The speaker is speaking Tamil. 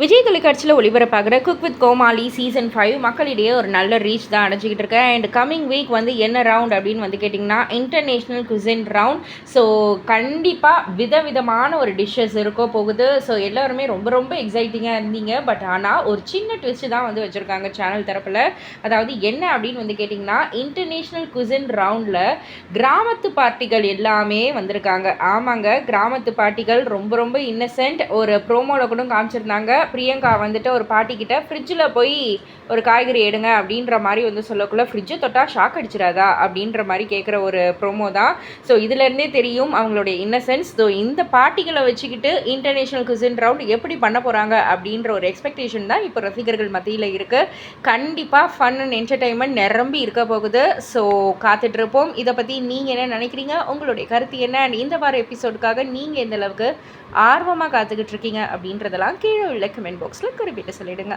விஜய் தொலைக்காட்சியில் ஒளிபரப்பாகிற cook with Komali season five மக்களிடையே ஒரு நல்ல ரீச் தான் அடைஞ்சிக்கிட்டு இருக்கேன் அண்ட் கம்மிங் வீக் வந்து என்ன ரவுண்ட் அப்படின்னு வந்து கேட்டிங்கன்னா இன்டர்நேஷ்னல் குசின் ரவுண்ட் ஸோ கண்டிப்பாக விதவிதமான ஒரு டிஷ்ஷஸ் இருக்கோ போகுது. ஸோ எல்லோருமே ரொம்ப ரொம்ப எக்ஸைட்டிங்காக இருந்தீங்க. பட் ஆனால் ஒரு சின்ன ட்விஸ்ட்டு தான் வந்து வச்சுருக்காங்க சேனல் தரப்பில். அதாவது என்ன அப்படின்னு வந்து கேட்டிங்கன்னா இன்டர்நேஷ்னல் குசின் ரவுண்டில் கிராமத்து பார்ட்டிகள் எல்லாமே வந்திருக்காங்க. ஆமாங்க கிராமத்து பார்ட்டிகள் ரொம்ப ரொம்ப இன்னசென்ட் ஒரு ப்ரோமோவில் கூட காமிச்சிருந்தாங்க. பிரியங்கா வந்துட்டு ஒரு பாட்டிக்கிட்ட ஃப்ரிட்ஜில் போய் ஒரு காய்கறி எடுங்க அப்படின்ற மாதிரி வந்து சொல்லக்குள்ள ஃப்ரிட்ஜை தொட்டால் ஷாக் அடிச்சிடாதா? அப்படின்ற மாதிரி கேட்குற ஒரு ப்ரோமோ தான். ஸோ இதுலேருந்தே தெரியும் அவங்களுடைய இன்னசென்ஸ் ஸோ இந்த பாட்டிகளை வச்சுக்கிட்டு இன்டர்நேஷ்னல் குசின் ரவுண்ட் எப்படி பண்ண போகிறாங்க அப்படின்ற ஒரு எக்ஸ்பெக்டேஷன் தான் இப்போ ரசிகர்கள் மத்தியில் இருக்குது கண்டிப்பாக ஃபன் அண்ட் என்டர்டைன்மெண்ட் நிரம்பி இருக்க போகுது. ஸோ காத்துட்ருப்போம். இதை பற்றி நீங்கள் என்ன நினைக்கிறீங்க? உங்களுடைய கருத்து என்ன? அண்ட் இந்த வார எபிசோடுக்காக நீங்கள் எந்த அளவுக்கு ஆர்வமாக காத்துக்கிட்டு இருக்கீங்க அப்படின்றதெல்லாம் கீழே உள்ள கமெண்ட் பாக்ஸில் குறிப்பிட்டு சொல்லிடுங்க.